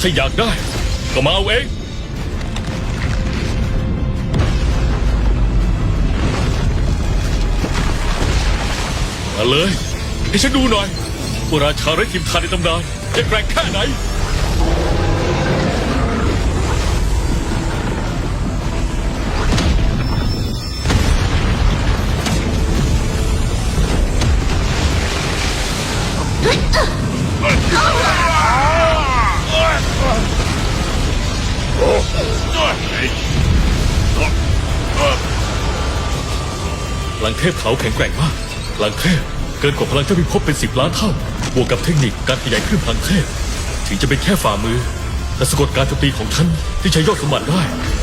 ถ้าอยากได้ ก็มาเอาเอง มาเลย ให้ฉันดูหน่อยว่าราชาไร้ทิมทานในตำนานจะแกร่งแค่ไหน ลังเทพเขาแข็งแกร่งมาก พลังเทพเกินกว่าพลังเจ้าพิภพเป็นสิบล้านเท่า บวกกับเทคนิคการขยายขึ้นพลังเทพ ถึงจะเป็นแค่ฝ่ามือ แต่สะกดการโจมตีของฉันที่ใช้ยอดสมบัติได้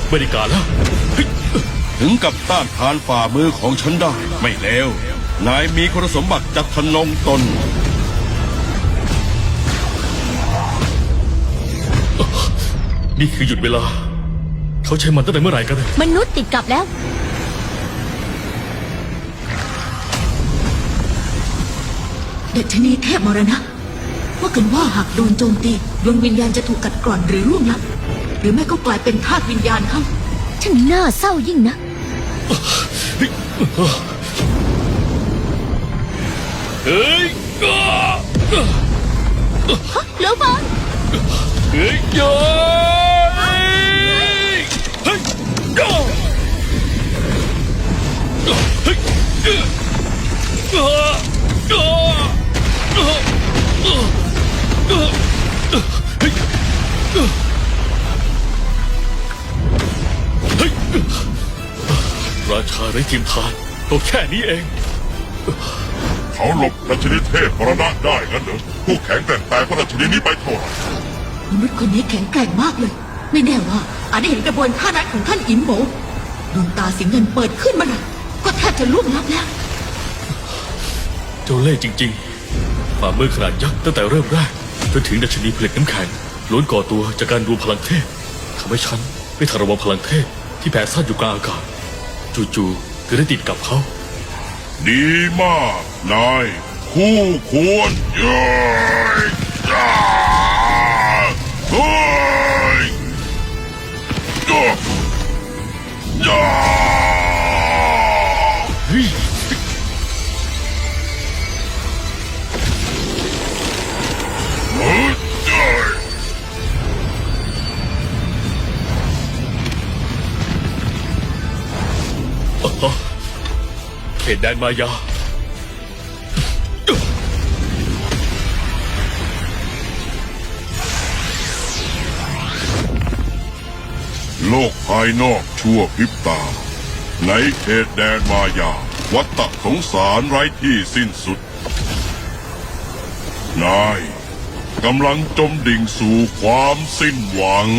ไม่ได้การแล้วเฮ้ยถึงกับต้านทานฝ่ามือของฉันได้ไม่เลวนายมีคุณสมบัติจัดทนงตน นี่คือหยุดเวลา เขาใช้มันตั้งแต่เมื่อไหร่กัน มนุษย์ติดกับแล้ว ด็กชนีเทพมรณะ ว่ากันว่าหากโดนโจมตีดวงวิญญาณจะถูกกัดกร่อนหรือร่วงลับ หรือไม่ก็กลายเป็นธาตุวิญญาณเข้าฉันน่าเศร้ายิ่งนะ เฮ้ยอ้าฮะเหลือบอลเฮ้ยย้อยเฮ้ยย้อยเฮ้ยอ้าอ้าอ้าอ้าอ้าเฮ้ยเฮ้ย ราชาไร้ทีมทานตัวแค่นี้เอง เขาหลบราชนิเทพมรณะได้งั้นเหรอผู้แข็งแกร่งแต่พระราชนีนี้ไปเท่าไหร่มนุษย์คนนี้แข็งแกร่งมากเลย ไม่แน่ว่าอาจได้เห็นกระบวนท่านั้นของท่านอิมโบดวงตาสีเงินเปิดขึ้นมาหน่อยก็แทบจะล่วงลับแล้ว เจ้าเล่ห์จริง ๆ ฝ่ามือขนาดยักษ์ตั้งแต่เริ่มแรกจนถึงดัชนีผลิตน้ำแข็งล้วนก่อตัวจากการรวมพลังเทพทำให้ฉันไม่ทันระวังพลังเทพที่แผ่ซ่านอยู่กลางอากาศจู่ๆก็ได้ติดกับเขาดีมากนายคู่ควรเย้ยจ้าเฮ้ยจ้าจ้า แดนมายา โลกภายนอกชั่วพริบตา ในเขตแดนมายา วัตตะสงสารไร้ที่สิ้นสุด นายกำลังจมดิ่งสู่ความสิ้นหวัง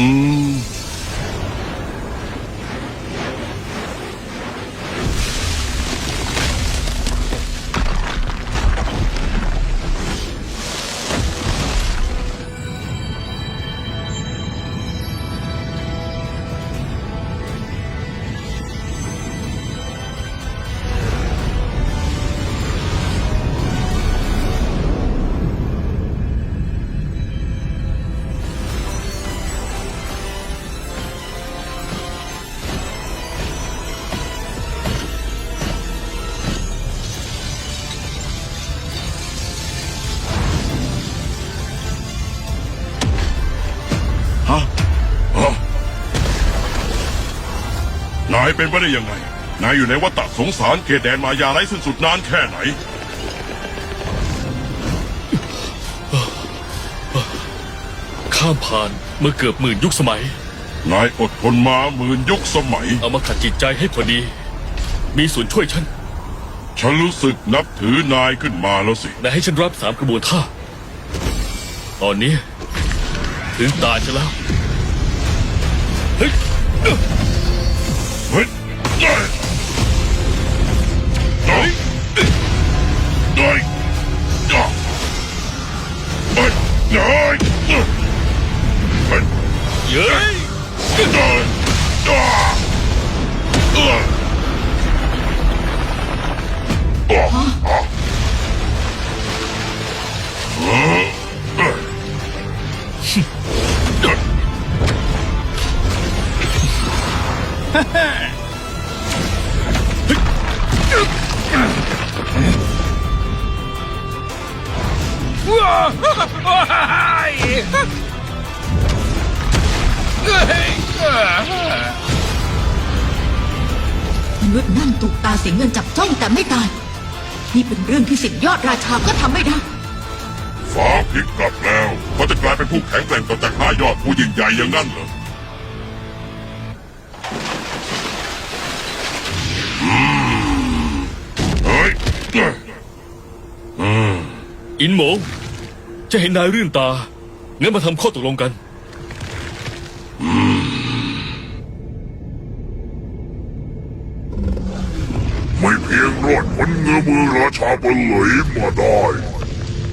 ฮะฮะนายเป็นไปได้ยังไง นายอยู่ในวัฏฏะสงสารเขตแดนมายาไร้สิ้นสุดนานแค่ไหน ข้ามผ่านเมื่อเกือบหมื่นยุคสมัย นายอดทนมาหมื่นยุคสมัย เอามาขัดจิตใจให้พอดี มีส่วนช่วยฉัน ฉันรู้สึกนับถือนายขึ้นมาแล้วสิ นายให้ฉันรับสามกระบวนท่า ตอนนี้ ถึงตาฉันแล้วเฮ้ยเฮ้ยเฮ้ยเฮ้ยเฮ้ยเฮ้ยเฮ้ยเฮ้ยเฮ้ยเฮ้ย มนุษย์นั่นถูกตาเสียเงินจับจ้องแต่ไม่ตาย นี่เป็นเรื่องที่สิทธิยอดราชาก็ทำไม่ได้ ฟ้าพลิกกลับแล้วก็จะกลายเป็นผู้แข็งแกร่งต่อจากห้ายอดผู้ยิ่งใหญ่อย่างนั้นเหรออืมเฮ้ยเอ้ยอินโหมงจะเห็นนายรื่นตา งั้นมาทำข้อตกลงกัน ไม่เพียงรอดพ้นเงื้อมือราชาบนเหลยมาได้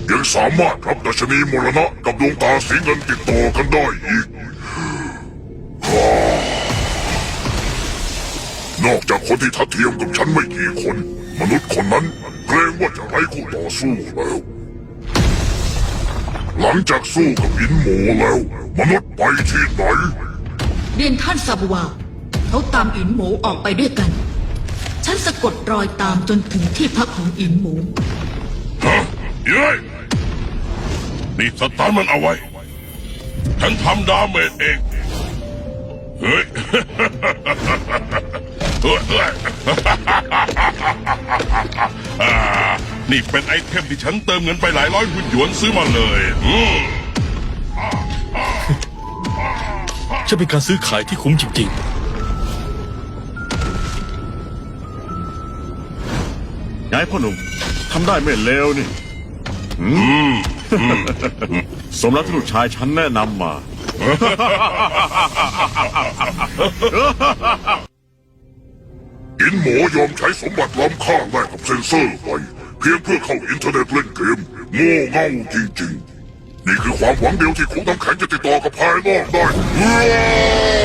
ยังสามารถรับดัชนีมรณะกับดวงตาสีเงินติดต่อกันได้อีก นอกจากคนที่ทัดเทียมกับฉันไม่กี่คน มนุษย์คนนั้นเกรงว่าจะไร้คู่ต่อสู้แล้ว หลังจากสู้กับอินโมแล้ว มนุษย์ไปที่ไหน เรียนท่านซาบวาเขาตามอินหมูออกไปด้วยกัน ฉันสะกดรอยตามจนถึงที่พักของอินหมู ฮะเย้ยนี่สตาร์ทมันเอาไว้ ฉันทำดาเมจเองเฮ้ยเฮ้ยเฮ้ย อ่านี่เป็นไอเทมที่ฉันเติมเงินไปหลายร้อยหุ่นหยวนซื้อมาเลยอืมจะเป็นการซื้อขายที่คุ้มจริง ยายพ่อหนุ่มทำได้ไม่เลวนี่ สมแล้วที่ลูกชายฉันแนะนำมา อินโหมยอมใช้สมบัติล้ำค่าแลกกับเซนเซอร์ไป เพียงเพื่อเข้าอินเทอร์เน็ตเล่นเกมโง่เง่าจริงๆ นี่คือความหวังเดียวที่ขุนน้ำแข็งจะติดต่อกับภายนอกได้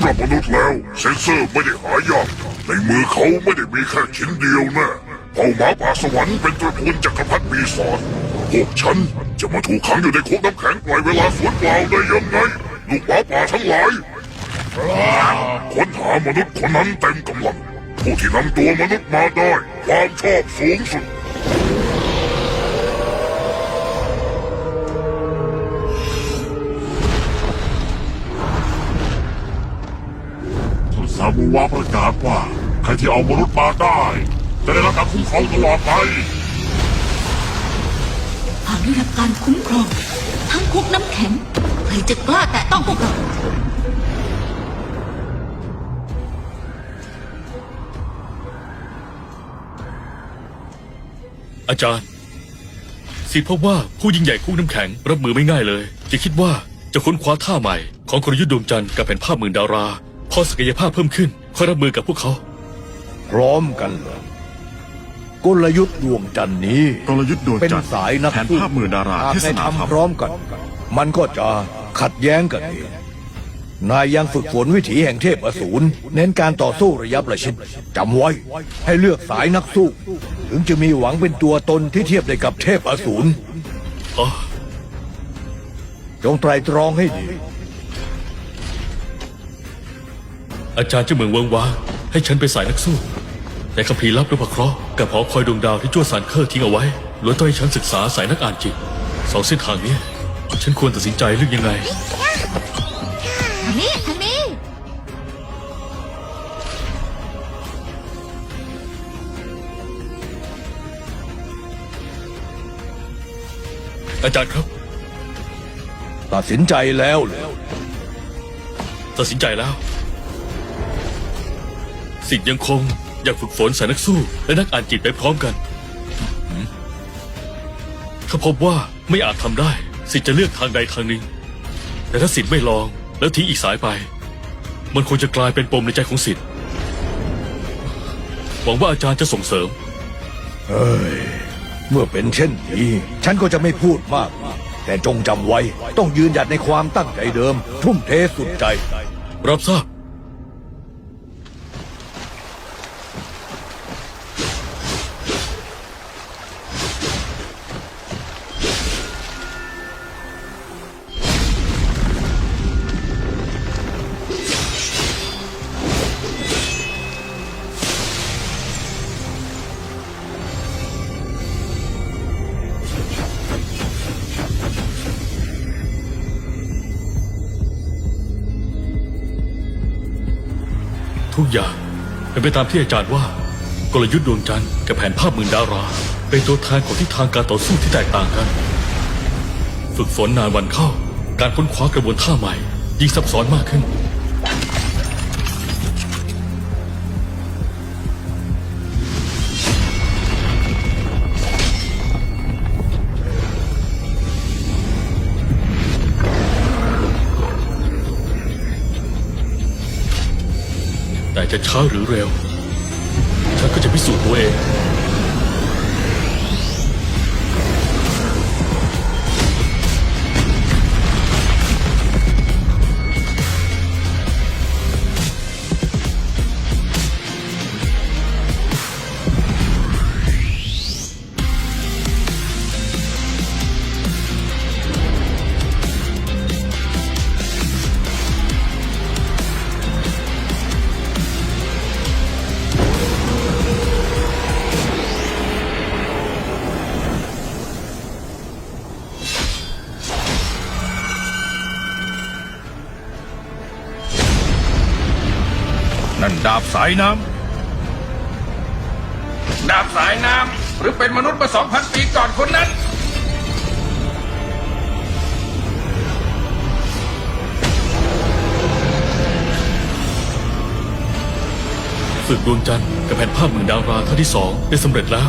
ำหรับมนุษย์แล้ว เซนเซอร์ไม่ได้หายาก ในมือเขาไม่ได้มีแค่ชิ้นเดียวน่เผ่าหมาป่าสวรรค์เป็นตระกูลจักรพรรดิปีศาจพวกฉันจะมาถูกขังอยู่ในคุกน้ำแข็งปล่อยเวลาสวนเปล่าได้ยังไง ลูกหมาป่าทั้งหลายค้นหามนุษย์คนนั้นเต็มกำลังผู้ที่นำตัวมนุษย์มาได้ ความชอบสูงสุด ซาบูวาประกาศว่า ใครที่เอามนุษย์มาได้ จะได้รับการคุ้มครองตลอดไปหากได้รับการคุ้มครอง ทั้งคุกน้ำแข็งใครจะกล้าแตะต้องพวกเราๆอาจารย์สิทธิ์พบว่าผู้ยิ่งใหญ่คู่น้ำแข็ง รับมือไม่ง่ายเลย จะคิดว่าจะค้นคว้าท่าใหม่ ของกลยุทธ์ดวงจันทร์กับแผ่นภาพหมื่นดารา พอศักยภาพเพิ่มขึ้นค่อยรับมือกับพวกเขา พร้อมกันเหรอกลยุทธ์ดวงจันทร์นี้ กลยุทธ์ดวงเป็นจันทร์สายนักแผนภาพหมื่นดาราหากเทศให้นาธรรมทำพร้อมกัน มันก็จะขัดแย้งกันเองนายยังฝึกฝนวิถีแห่งเทพอสูรเน้นการต่อสู้ระยะประชิดจำไว้ ให้เลือกสายนักสู้ ถึงจะมีหวังเป็นตัวตนที่เทียบได้กับเทพอสูรอ๋อ จงไตรตรองให้ดี อาจารย์จะเหมืองเวิงว้างให้ฉันไปนสายนักสู้ แต่คัมภีร์ลับนพเคราะห์กับหอคอยดวงดาวที่จ้วสารเคอร์ทิ้งเอาไว้ล้วนต้องให้ฉันศึกษาสายนักอ่านจิตสองเส้นทางนี้ ฉันควรตัดสินใจเลือกยังไง ทางนี้ทางนี้อาจารย์ครับ ตัดสินใจแล้วเหรอตัดสินใจแล้ว สิทธิ์ยังคง อยากฝึกฝนสายนักสู้ และนักอ่านจิตไปพร้อมกันหืมถ้าพบว่าไม่อาจทำได้ สิทธิ์จะเลือกทางใดทางหนึ่ง แต่ถ้าสิทธิ์ไม่ลองแล้วทิ้งอีกสายไป มันคงจะกลายเป็นปมในใจของสิทธิ์หวังว่าอาจารย์จะส่งเสริม เอ้ย เมื่อเป็นเช่นนี้ ฉันก็จะไม่พูดมาก แต่จงจำไว้ ต้องยืนหยัดในความตั้งใจเดิม ทุ่มเทสุดใจ รับทราบ อย่างเป็นไปตามที่อาจารย์ว่า กลยุทธ์ดวงจันทร์กับแผนภาพหมื่นดารา เป็นตัวแทนของทิศทางการต่อสู้ที่แตกต่างกัน ฝึกฝนนานวันเข้า การค้นคว้ากระบวนท่าใหม่ ยิ่งซับซ้อนมากขึ้น จะช้าหรือเร็ว ฉันก็จะพิสูจน์ตัวเองาบสายน้ำดาบสายน้ำหรือเป็นมนุษย์มาสองพันปีก่อนคนนั้น ฝึกดวงจันทร์กับแผนภาพหมื่นดาราท่าที่สองได้สำเร็จแล้ว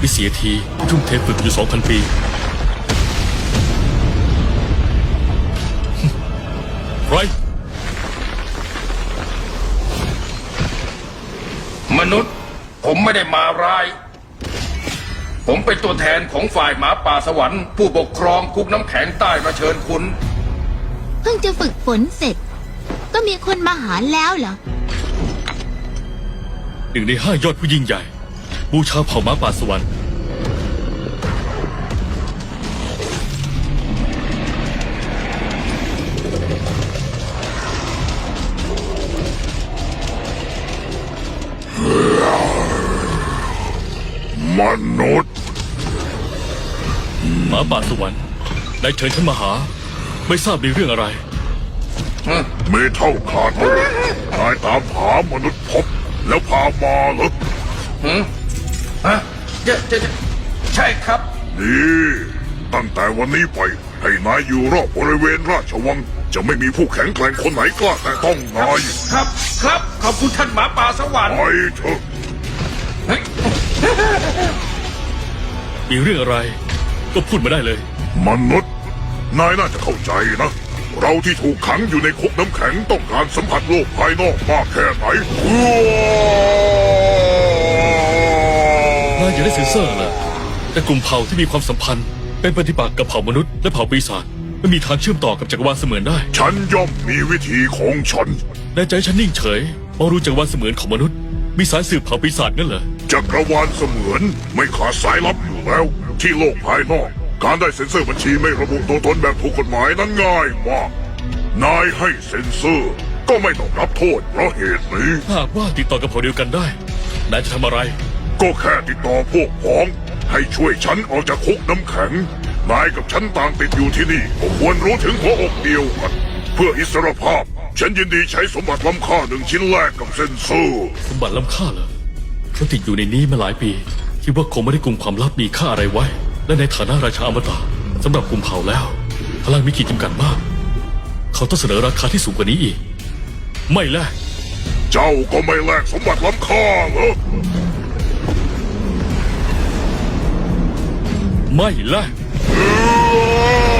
วิเสียทีทุ่มเทฝึกอยู่สองพันปีไร มนุษย์ ผมไม่ได้มาร้าย ผมเป็นตัวแทนของฝ่ายหมาป่าสวรรค์ ผู้ปกครองคุกน้ำแข็งใต้มาเชิญคุณ เพิ่งจะฝึกฝนเสร็จ ก็มีคนมาหาแล้วเหรอ หนึ่งในห้ายอดผู้ยิ่งใหญ่ บูชาเผ่าม้าป่าสวรรค์ หมาป่าสวรรค์ได้เชิญฉันมาหา ไม่ทราบในเรื่องอะไรมีเท่าขาดเลยนายตามหามนุษย์พบ แล้วพามาเหรอฮะเจ๊เจ๊ใช่ครับ นี่ตั้งแต่วันนี้ไป ให้นายอยู่รอบบริเวณราชวัง จะไม่มีผู้แข็งแกร่งคนไหนกล้าแต่ต้องนายครับครับ ขอบคุณท่านหมาป่าสวรรค์ไปเถอะเฮ้ยมีเรื่องอะไร ก็พูดมาได้เลย มนุษย์ นายน่าจะเข้าใจนะ เราที่ถูกขังอยู่ในคุกน้ำแข็งต้องการสัมผัสโลกภายนอกมากแค่ไหนนายอย่าได้เซ็นเซอร์เลยแต่กลุ่มเผ่าที่มีความสัมพันธ์ เป็นปฏิปักษ์กับเผ่ามนุษย์และเผ่าปีศาจไม่มีทางเชื่อมต่อกับจักรวาลเสมือนได้ ฉันย่อมมีวิธีของฉันในใจฉันนิ่งเฉยมองรู้จักรวาลเสมือนของมนุษย์ มีสายสืบเผ่าปีศาจงั้นเหรอจักรวาลเสมือนไม่ขาดสายลับอยู่แล้ว ที่โลกภายนอก การได้เซ็นเซอร์บัญชีไม่ระบุตัวตนแบบถูกกฎหมายนั้นง่ายมาก นายให้เซ็นเซอร์ ก็ไม่ต้องรับโทษเพราะเหตุนี้ หากว่าติดต่อกับเผ่าเดียวกันได้ นายจะทำอะไร ก็แค่ติดต่อพวกพ้อง ให้ช่วยฉันออกจากคุกน้ำแข็ง นายกับฉันต่างติดอยู่ที่นี่ก็ควรรู้ถึงหัวอกเดียวกัน เพื่ออิสรภาพ ฉันยินดีใช้สมบัติล้ำค่าหนึ่งชิ้นแรกกับเซ็นเซอร์ สมบัติล้ำค่าเหรอเขาติดอยู่ในนี้มาหลายปี คิดว่าคงไม่ได้กลุ่มความลับมีค่าอะไรไว้ และในฐานะราชาอมตะสำหรับกลุ่มเผ่าแล้ว พลังมีขีดจำกัดมาก เขาต้องเสนอราคาที่สูงกว่านี้อีก ไม่แลกเจ้าก็ไม่แลกสมบัติล้ำค่าเหรอไม่แลกเอ้อ